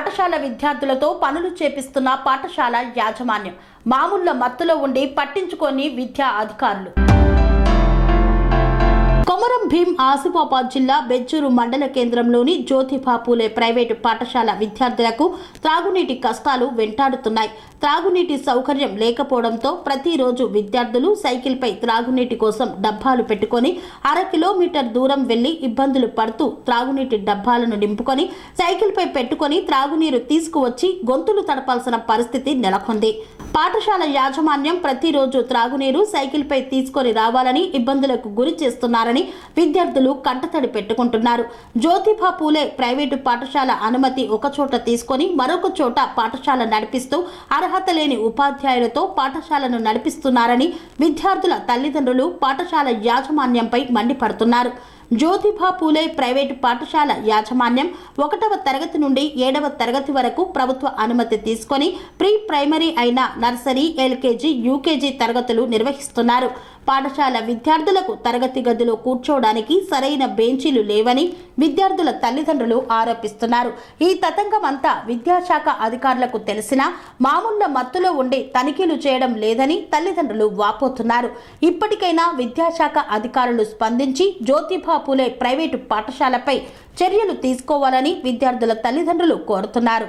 పాఠశాల విద్యార్థులతో పనులు చేపిస్తున్న పాఠశాల యాజమాన్యం. మామూళ్ళ మత్తులో ఉండి పట్టించుకొని విద్యా అధికారులు. కొమరం భీం ఆసిఫాబాద్ జిల్లా బెజ్జూరు మండల కేంద్రంలోని జ్యోతిబా పూలే ప్రైవేటు పాఠశాల విద్యార్థులకు త్రాగునీటి కష్టాలు వెంటాడుతున్నాయి. త్రాగునీటి సౌకర్యం లేకపోవడంతో ప్రతిరోజు విద్యార్థులు సైకిల్పై త్రాగునీటి కోసం డబ్బాలు పెట్టుకొని అర కిలోమీటర్ దూరం వెళ్ళి ఇబ్బందులు పడుతూ త్రాగునీటి డబ్బాలను నింపుకొని సైకిల్పై పెట్టుకొని త్రాగునీరు తీసుకువచ్చి గొంతులు తడపాల్సిన పరిస్థితి నెలకొంది. పాఠశాల యాజమాన్యం ప్రతిరోజు త్రాగునీరు సైకిల్పై తీసుకొని రావాలని ఇబ్బందులకు గురి చేస్తున్నారని విద్యార్థులు కంటతడి పెట్టుకుంటున్నారు. జ్యోతిబా పూలే ప్రైవేటు పాఠశాల అనుమతి ఒక చోట తీసుకొని మరొక చోట పాఠశాల నడిపిస్తూ అర్హత అర్హత లేని ఉపాధ్యాయులతో పాఠశాలను నడిపిస్తున్నారని విద్యార్థుల తల్లిదండ్రులు పాఠశాల యాజమాన్యంపై మండిపడుతున్నారు. జ్యోతిబా పూలే ప్రైవేటు పాఠశాల యాజమాన్యం ఒకటవ తరగతి నుండి ఏడవ తరగతి వరకు ప్రభుత్వ అనుమతి తీసుకొని ప్రీ ప్రైమరీ అయిన నర్సరీ ఎల్కేజీ యూకేజీ తరగతులు నిర్వహిస్తున్నారు. పాఠశాల విద్యార్థులకు తరగతి గదిలో కూర్చోవడానికి సరైన బెంచీలు లేవని విద్యార్థుల తల్లిదండ్రులు ఆరోపిస్తున్నారు. ఈ తతంగం అంతా విద్యాశాఖ అధికారులకు తెలిసినా మామూళ్ళ మత్తులో ఉండి తనిఖీలు చేయడం లేదని తల్లిదండ్రులు వాపోతున్నారు. ఇప్పటికైనా విద్యాశాఖ అధికారులు స్పందించి జ్యోతిబా పూలే ప్రైవేటు పాఠశాలపై చర్యలు తీసుకోవాలని విద్యార్థుల తల్లిదండ్రులు కోరుతున్నారు.